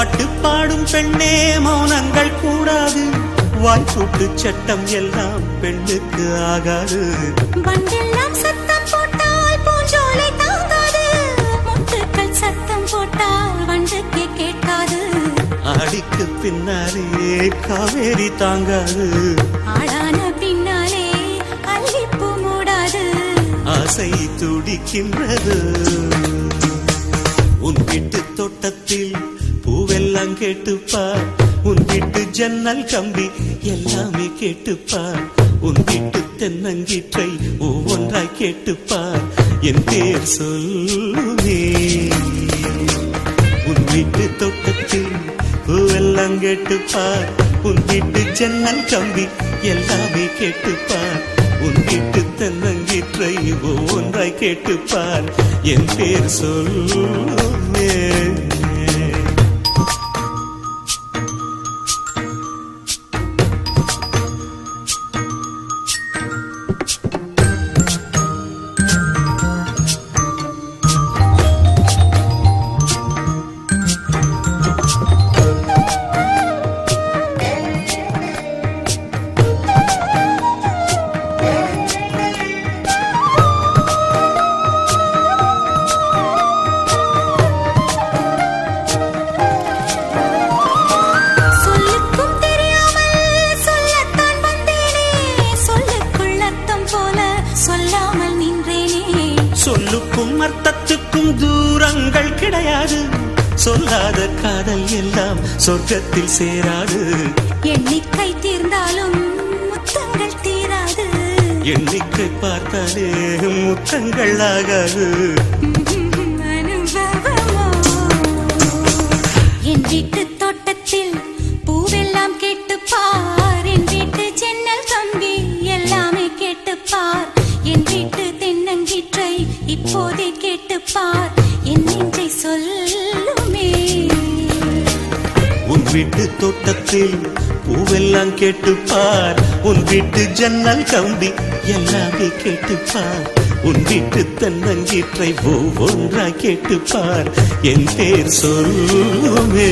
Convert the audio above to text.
பாட்டு பாடும் பெண்ணே மௌனங்கள் கூடாது. வாய்ப்பூட்டு சட்டம் எல்லாம் பெண்ணுக்கு ஆகாது. ஆடிக்கு பின்னாலே காவேரி தாங்காது. ஆளான பின்னாலே அல்லிப்பூ மூடாது. ஆசை துடிக்கின்றது. உன் வீட்டு எல்லாம் கேட்டுப்பார் உன் வீட்டு ஜன்னல் கம்பி எல்லாமே கேட்டுப்பார் உன் வீட்டு தென்னங்கீற்றை ஒவ்வொன்றாய் கேட்டுப்பார் என் பேர் சொல்லுமே. உன் வீட்டு தோட்டத்தில் பூவெல்லாம் கேட்டுப்பார் உன் வீட்டு ஜன்னல் கம்பி எல்லாமே கேட்டுப்பார் உன் வீட்டு தென்னங்கீற்றை ஒவ்வொன்றாய் கேட்டுப்பார். என் பேர் சொல்லுமே. சொல்லுக்கும் அர்த்தத்துக்கும் தூரங்கள் கிடையாது. சொல்லாத காதல் எல்லாம் சொர்க்கத்தில் சேராது. எண்ணிக்கை தீர்ந்தாலும் முத்தங்கள் தீராது. எண்ணிக்கை பார்த்தாலே முத்தங்கள் ஆகாது. என் வீட்டு தோட்டத்தில் பூவெல்லாம் கேட்டு பார் என் வீட்டு ஜன்னல் கம்பி எல்லாமே கேட்டு பார் என் வீட்டு இப்போதே கேட்டு பார் என் நெஞ்சை சொல்லுமே. உன் வீட்டு தோட்டத்தில் பூவெல்லாம் கேட்டுப்பார். உன் வீட்டு ஜன்னல் கம்பி எல்லாமே கேட்டுப்பார். உன் வீட்டு தென்னங்கீற்றை ஒவ்வொன்றாய் கேட்டுப்பார். என் பேர் சொல்லுமே.